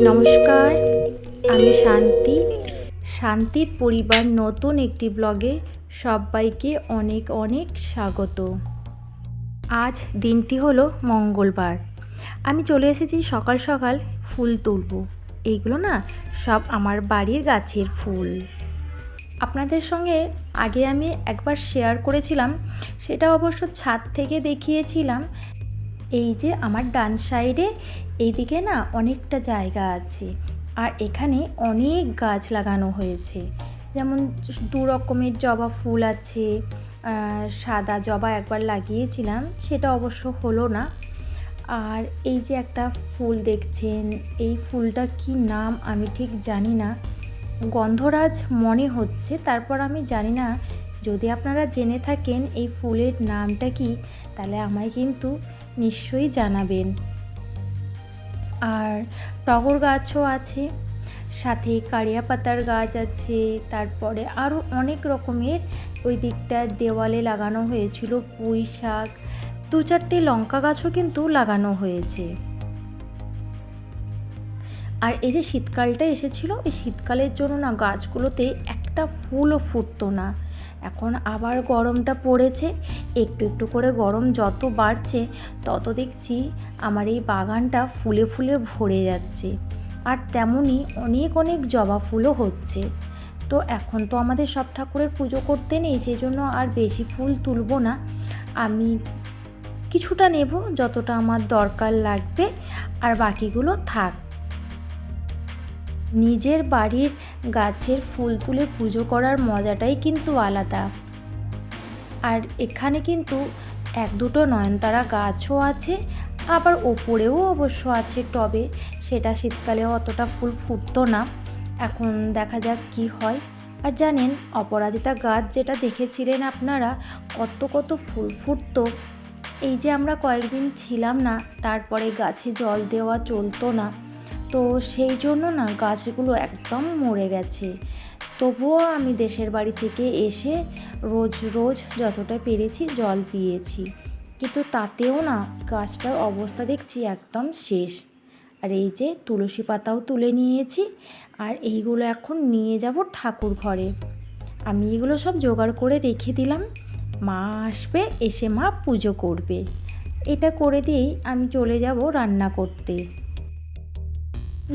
নমস্কার, আমি শান্তি। শান্তির পরিবার নতুন একটি ব্লগে সবাইকে অনেক অনেক স্বাগত। আজ দিনটি হলো মঙ্গলবার। আমি চলে এসেছি সকাল সকাল ফুল তুলব। এইগুলো না সব আমার বাড়ির গাছের ফুল। আপনাদের সঙ্গে আগে আমি একবার শেয়ার করেছিলাম, সেটা অবশ্য ছাদ থেকে দেখিয়েছিলাম। এই যে আমার ডান সাইডে এইদিকে না অনেকটা জায়গা আছে। আর এখানে অনেক গাছ লাগানো হয়েছে। যেমন দু রকমের জবা ফুল আছে সাদা জবা একবার লাগিয়েছিলাম, সেটা অবশ্য হলো না। আর এই যে একটা ফুল দেখছেন, এই ফুলটা কি নাম আমি ঠিক জানি না। গন্ধরাজ মনে হচ্ছে, তারপর আমি জানি না। যদি আপনারা জেনে থাকেন এই ফুলের নামটা কি, তাহলে আমায় কিন্তু নিশ্চয়ই জানাবেন। আর টগর গাছও আছে, সাথে কারিয়া পাতার গাছ আছে, তারপরে আরও অনেক রকমের ওই দিকটা দেওয়ালে লাগানো হয়েছিল পুঁই শাক, দু চারটে লঙ্কা গাছও কিন্তু লাগানো হয়েছে। আর এই যে শীতকালটা এসেছিল, এই শীতকালের জন্য না গাছগুলোতে একটা ফুলও ফুটতো না। এখন আবার গরমটা পড়েছে, একটু একটু করে গরম যত বাড়ছে, তত দেখছি আমার এই বাগানটা ফুলে ফুলে ভরে যাচ্ছে। আর তেমনই অনেক অনেক জবা ফুলও হচ্ছে। তো এখন তো আমাদের সব ঠাকুরের পুজো করতে নেই সেই জন্য আর বেশি ফুল তুলব না। আমি কিছুটা নেব, যতটা আমার দরকার লাগবে, আর বাকিগুলো থাক। নিজের বাড়ির গাছের ফুল তুলে পুজো করার মজাটাই কিন্তু আলাদা। আর এখানে কিন্তু এক দুটো নয়নতারা গাছও আছে, আবার ওপরেও অবশ্য আছে টবে সেটা শীতকালে অতটা ফুল ফুটতো না। এখন দেখা যাক কি হয়। আর জানেন, অপরাজিতা গাছ যেটা দেখেছিলেন আপনারা, কত কত ফুল ফুটতো। এই যে আমরা কয়েকদিন ছিলাম না, তারপরে গাছে জল দেওয়া চলতো না। তো সেই জন্য না গাছগুলো একদম মরে গেছে। তবুও আমি দেশের বাড়ি থেকে এসে রোজ রোজ যতটা পেরেছি জল দিয়েছি। কিন্তু তাতেও না গাছটার অবস্থা দেখছি একদম শেষ। আর এই যে তুলসী পাতাও তুলে নিয়েছি আর এইগুলো এখন নিয়ে যাব ঠাকুর ঘরে। আমি এগুলো সব জোগাড় করে রেখে দিলাম। মা আসবে, এসে মা পুজো করবে। এটা করে দিয়েই আমি চলে যাব রান্না করতে।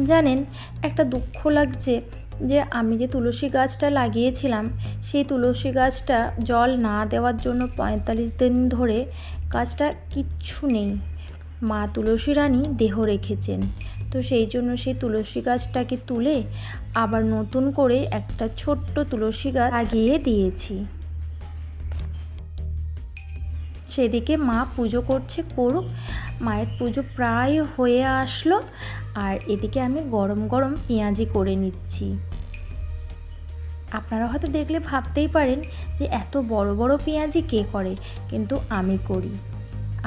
জানেন, একটা দুঃখ লাগছে যে আমি যে তুলসী গাছটা লাগিয়েছিলাম, সেই তুলসী গাছটা জল না দেওয়ার জন্য পঁয়তাল্লিশ দিন ধরে গাছটা কিচ্ছু নেই। মা তুলসী রানী দেহ রেখেছেন। তো সেই জন্য সেই তুলসী গাছটাকে তুলে আবার নতুন করে একটা ছোট্ট তুলসী গাছ লাগিয়ে দিয়েছি। সেদিকে মা পুজো করছে করুক, মায়ের পুজো প্রায় হয়ে আসলো, আর এদিকে আমি গরম গরম পেঁয়াজি করে নিচ্ছি। আপনারা হয়তো দেখলে ভাবতেই পারেন যে এত বড় বড় পেঁয়াজি কে করে, কিন্তু আমি করি।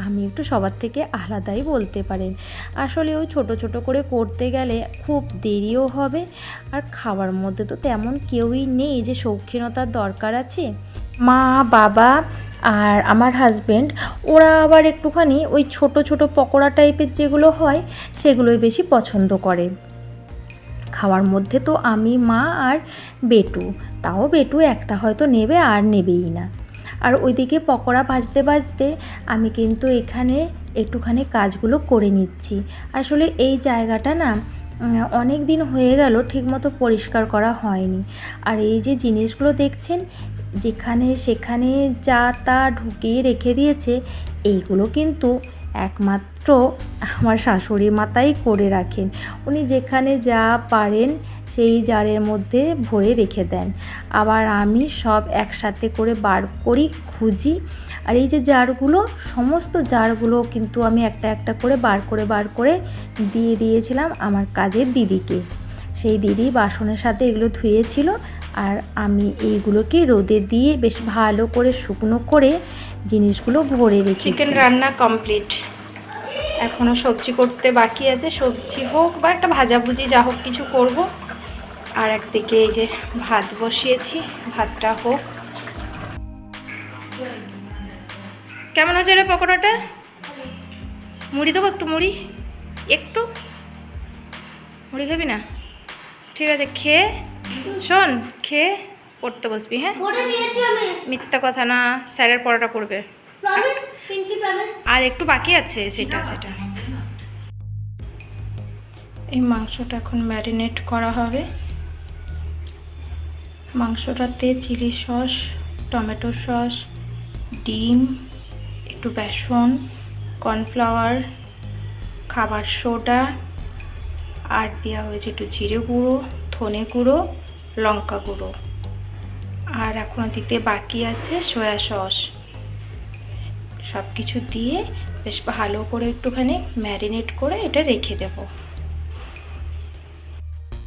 আমি একটু সবার থেকে আলাদাই বলতে পারেন। আসলে ওই ছোট ছোট করে করতে গেলে খুব দেরিও হবে, আর খাওয়ার মধ্যে তো তেমন কেউই নেই যে শৌখিনতার দরকার আছে। মা, বাবা আর আমার হাজব্যান্ড ওরা আবার একটুখানি ওই ছোট ছোট পকোড়া টাইপের যেগুলো হয়, সেগুলোই বেশি পছন্দ করে। খাওয়ার মধ্যে তো আমি, মা আর বেটু। তাও বেটু একটা হয়তো নেবে আর নেবেই না। আর ওইদিকে পকোড়া ভাজতে ভাজতে আমি কিন্তু এখানে একটুখানি কাজগুলো করে নিচ্ছি। আসলে এই জায়গাটা না অনেক দিন হয়ে গেল, ঠিকমতো পরিষ্কার করা হয়নি। আর এই যে জিনিসগুলো দেখছেন যেখানে সেখানে যা তা ঢুকিয়ে রেখে দিয়েছে, এইগুলো কিন্তু একমাত্র আমার শাশুড়ি মাতাই করে রাখেন। উনি যেখানে যা পারেন সেই জারের মধ্যে ভরে রেখে দেন। আবার আমি সব একসাথে করে বার করি, খুঁজি। আর এই যে জারগুলো, সমস্ত জারগুলো কিন্তু আমি একটা একটা করে বার করে বার করে দিয়ে দিয়েছিলাম আমার কাজের দিদিকে। সেই দিদি বাসনের সাথে এগুলো ধুয়েছিল আর আমি এইগুলোকে রোদে দিয়ে বেশ ভালো করে শুকনো করে জিনিসগুলো ভরে রেখেছি। চিকেন রান্না কমপ্লিট এখনও সবজি করতে বাকি আছে। সবজি হোক বা একটা ভাজাভুজি যা হোক কিছু করব। আর একদিকে এই যে ভাত বসিয়েছি, ভাতটা হোক। কেমন হচ্ছে রে পকোড়াটা? মুড়ি দেবো একটু মুড়ি? একটু? মুড়ি খাবি না? ঠিক আছে, খেয়ে শোন খেয়ে পড়তে বসবি হ্যাঁ? মিথ্যা কথা না স্যারের পড়াটা করবে আর একটু বাকি আছে সেটা সেটা। এই মাংসটা এখন ম্যারিনেট করা হবে। মাংসটাতে চিলি সস টমেটো সস ডিম একটু বেসন কর্নফ্লাওয়ার খাবার সোডা আর দেওয়া হয়েছে একটু জিরে গুঁড়ো। ধনে গুঁড়ো, লঙ্কা গুঁড়ো। আর এখনও দিতে বাকি আছে সয়া সস। সব কিছু দিয়ে বেশ ভালো করে একটুখানি ম্যারিনেট করে এটা রেখে দেব।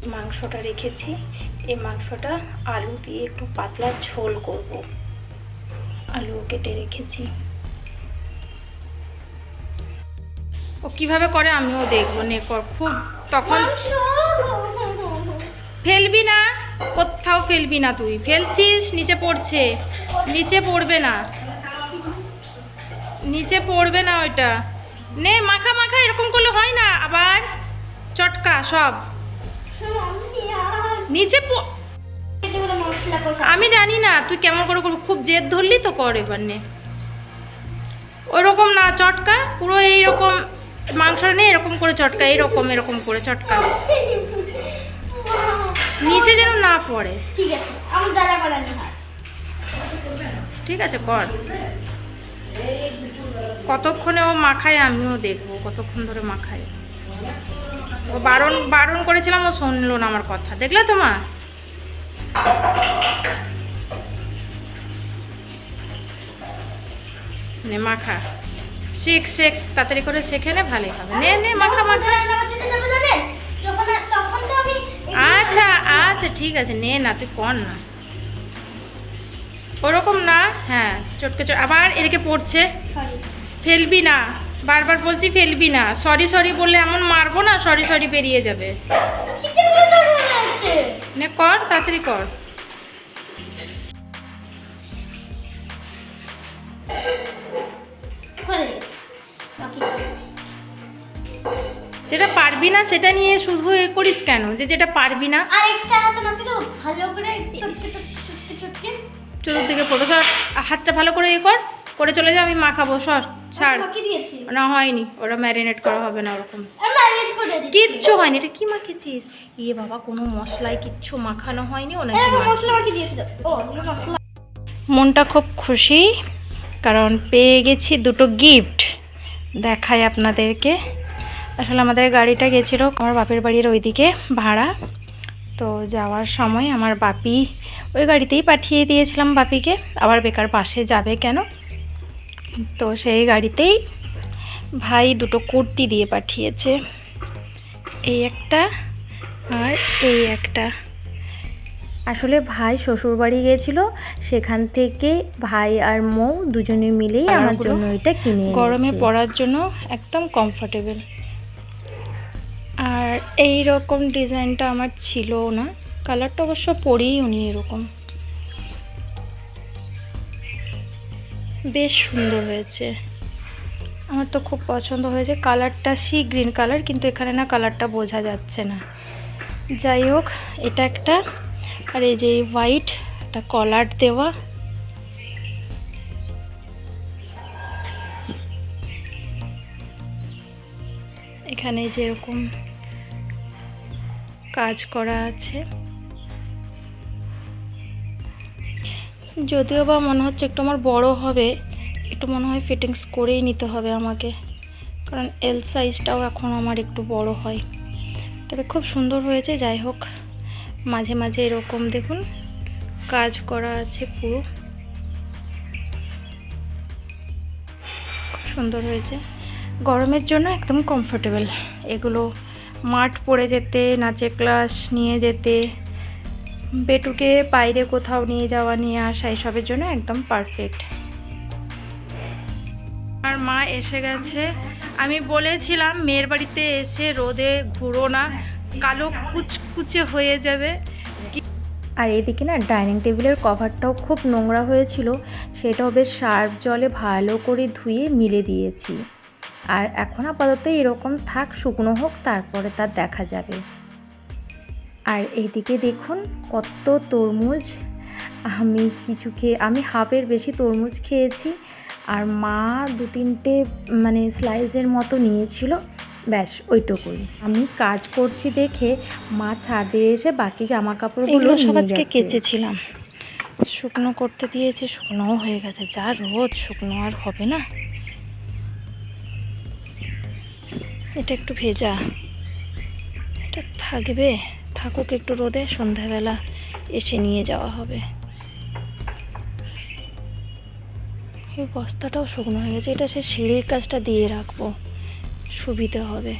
মাংসটা রেখেছি। এই মাংসটা আলু দিয়ে একটু পাতলা ঝোল করব। আলু কেটে রেখেছি। ও কীভাবে করে আমিও দেখব নে কর, খুব তখন ফেলবি না, কোথাও ফেলবি না তুই। ফেলছিস, নিচে পড়ছে। নিচে পড়বে না। নিচে পড়বে না ওইটা। নে, মাখা মাখা, এরকম করলে হয় না। আবার চটকা, সব। নিচে আমি জানি না, তুই কেমন করে করবি? খুব জেদ ধরলি তো কর এবার নে। ওইরকম না, চটকা। পুরো এইরকম, মাংস নেই এরকম করে চটকা এরকম এরকম করে চটকা। নিচে যেন না পড়ে। ঠিক আছে আমার জ্বালা করা নেই। ঠিক আছে কর। কতক্ষণে ও মাখায় আমিও দেখব কতক্ষণ ধরে মাখায়। ও বারণ বারণ করেছিলাম ও শুনলো না আমার কথা। দেখলে তো মা? নে মাখা। শেখ শেখ তাড়াতাড়ি করে শেখে নে ভালোই হবে। নে নে মাখা মাখা রান্না করতে যাব জানেন যখন তখন তো আমি আচ্ছা আচ্ছা ঠিক আছে নে না তুই কর না। ওরকম না? হ্যাঁ চটকে চট আবার এদিকে পড়ছে। ফেলবি না বারবার বলছি ফেলবি না। সরি সরি বললে এমন মারবো না সরি সরি বেরিয়ে যাবে। নে কর তাড়াতাড়ি করে। যেটা পারবি না সেটা নিয়ে শুধু এ করিস কেন? যে যেটা পারবি না। চতুর্দিকে পড়বে সর। হাতটা ভালো করে এ কর। করে চলে যা আমি মাখাবো সর। ছাড়। না হয়নি। ওরা ম্যারিনেট করা হবে না ওরকম। কিচ্ছু হয়নি। এটা কি মাখেছিস? ইয়ে বাবা কোনো মশলায় কিচ্ছু মাখানো হয়নি? ও মনটা খুব খুশি কারণ পেয়ে গেছি দুটো গিফট। দেখাই আপনাদেরকে। আসলে আমাদের গাড়িটা গেছিল আমার বাপের বাড়ির ওইদিকে ভাড়া। তো যাওয়ার সময় আমার বাপি ওই গাড়িতেই পাঠিয়ে দিয়েছিলাম বাপিকে আবার বেকার পাশে যাবে কেন? তো সেই গাড়িতেই ভাই দুটো কুর্তি দিয়ে পাঠিয়েছে। এই একটা আর এই একটা। আসলে ভাই শ্বশুরবাড়ি গেছিল সেখান থেকে ভাই আর মৌ দুজনে মিলেই আমার জন্য এটা কিনে গরমে। পরার জন্য একদম কমফোর্টেবল আর এই রকম ডিজাইনটা আমার ছিল না। কালারটা অবশ্য পরেই উনি এরকম। বেশ সুন্দর হয়েছে। আমার তো খুব পছন্দ হয়েছে। কালারটা সি গ্রিন কালার, কিন্তু এখানে না কালারটা বোঝা যাচ্ছে না। যাই হোক, এটা একটা। আর এই যে হোয়াইট, একটা কলার দেওয়া। এখানে যেরকম কাজ করা আছে। যদিও বা মনে হচ্ছে একটু আমার বড় হবে, একটু মনে হয় ফিটিংস করেই নিতে হবে আমাকে, কারণ এল সাইজটাও এখন আমার একটু বড় হয়। তবে খুব সুন্দর হয়েছে, যাই হোক, মাঝে মাঝে এরকম দেখুন, কাজ করা আছে পুরো। খুব সুন্দর হয়েছে। গরমের জন্য একদম কমফোর্টেবল এগুলো মাঠ পড়ে যেতে নাচের ক্লাস নিয়ে যেতে, বেটুকে বাইরে কোথাও নিয়ে যাওয়া, নিয়ে আসা, এসবের জন্য একদম পারফেক্ট আর মা এসে গেছে। আমি বলেছিলাম, মেয়ের বাড়িতে এসে রোদে ঘুরো না, কালো কুচকুচে হয়ে যাবে। আর এদিকে না ডাইনিং টেবিলের কভারটাও খুব নোংরা হয়েছিল, সেটাও বেশ সার্ফ জলে ভালো করে ধুয়ে মিলে দিয়েছি। আর এখন আপাতত এরকম থাক শুকনো হোক তারপরে তার দেখা যাবে। আর এইদিকে দেখুন কত তরমুজ। আমি কিছু খেয়ে আমি হাফের বেশি তরমুজ খেয়েছি। আর মা দু তিনটে মানে স্লাইসের মতো নিয়েছিল। ব্যাস ওইটুকুই। আমি কাজ করছি দেখে মা ছাদে এসে বাকি জামা কাপড়গুলো এগুলো সব আজকে কেচেছিলাম। শুকনো করতে দিয়েছে শুকনোও হয়ে গেছে। যা রোদ শুকনো আর হবে না। এটা একটু ভেজা। এটা থাকবে, থাকুক একটু রোদে, সন্ধ্যাবেলা এসে নিয়ে যাওয়া হবে। এই বস্তাটাও শুকনো হয়ে গেছে, এটা সে সিঁড়ির কাজটা দিয়ে রাখব। সুবিধে হবে।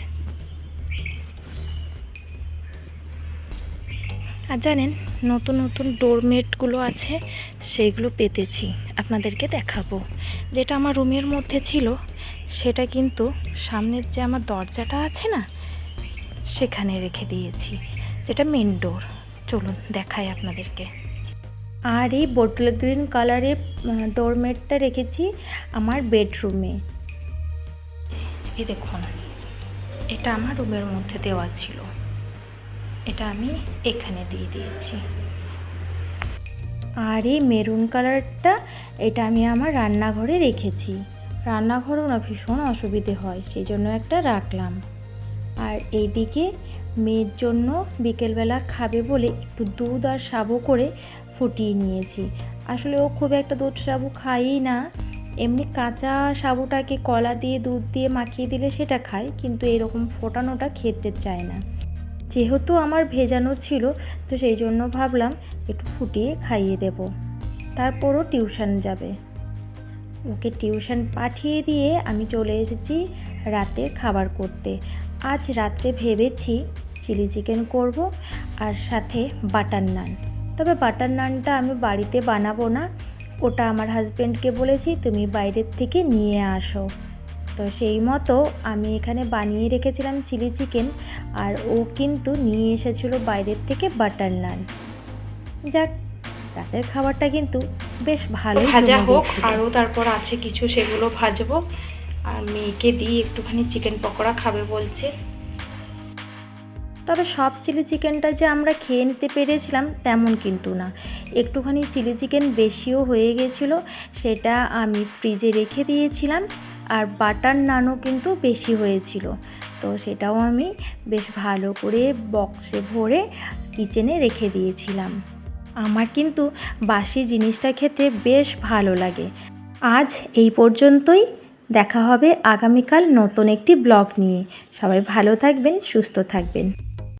আর জানেন নতুন নতুন ডোরমেটগুলো আছে সেইগুলো পেতেছি আপনাদেরকে দেখাবো। যেটা আমার রুমের মধ্যে ছিল সেটা কিন্তু সামনের যে আমার দরজাটা আছে না সেখানে রেখে দিয়েছি। যেটা মেন ডোর চলুন দেখাই আপনাদেরকে। আর এই বোটল গ্রিন কালারের ডোরমেটটা রেখেছি আমার বেডরুমে এই দেখুন এটা আমার রুমের মধ্যে দেওয়া ছিল। এটা আমি এখানে দিয়ে দিয়েছি। আর এই মেরুন কালারটা, এটা আমি আমার রান্নাঘরে রেখেছি। রান্নাঘরও না ভীষণ অসুবিধে হয় সেই জন্য একটা রাখলাম। আর এইদিকে মেয়ের জন্য বিকেলবেলা খাবে বলে একটু দুধ আর সাবু করে ফুটিয়ে নিয়েছি। আসলে ও খুব একটা দুধ সাবু খায়ই না। এমনি কাঁচা সাবুটাকে কলা দিয়ে, দুধ দিয়ে মাখিয়ে দিলে সেটা খায়, কিন্তু এরকম ফোটানোটা খেতে চায় না। যেহেতু আমার ভেজানো ছিল, তো সেই জন্য ভাবলাম একটু ফুটিয়ে খাইয়ে দেব। তারপরও টিউশন যাবে। ওকে টিউশন পাঠিয়ে দিয়ে আমি চলে এসেছি রাতের খাবার করতে। আজ রাত্রে ভেবেছি চিলি চিকেন করব আর সাথে বাটার নান। তবে বাটার নানটা আমি বাড়িতে বানাবো না। ওটা আমার হাজব্যান্ডকে বলেছি, তুমি বাইরের থেকে নিয়ে আসো। তো সেই মতো আমি এখানে বানিয়ে রেখেছিলাম চিলি চিকেন আর ও কিন্তু নিয়ে এসেছিল বাইরের থেকে বাটার নান। যাক রাতের খাবারটা কিন্তু বেশ ভালো ভাজা হোক আরও তারপর আছে কিছু সেগুলো ভাজবো। আর মেয়েকে দিই একটুখানি চিকেন পকোড়া খাবে বলছে। তবে সব চিলি চিকেনটা যে আমরা খেয়ে নিতে পেরেছিলাম তেমন কিন্তু না। একটুখানি চিলি চিকেন বেশিও হয়ে গেছিল সেটা আমি ফ্রিজে রেখে দিয়েছিলাম। আর বাটার নানও কিন্তু বেশি হয়েছিল। তো সেটাও আমি বেশ ভালো করে বক্সে ভরে কিচেনে রেখে দিয়েছিলাম। আমার কিন্তু বাসি জিনিসটা খেতে বেশ ভালো লাগে। আজ এই পর্যন্তই। দেখা হবে আগামীকাল নতুন একটি ব্লগ নিয়ে। সবাই ভালো থাকবেন, সুস্থ থাকবেন।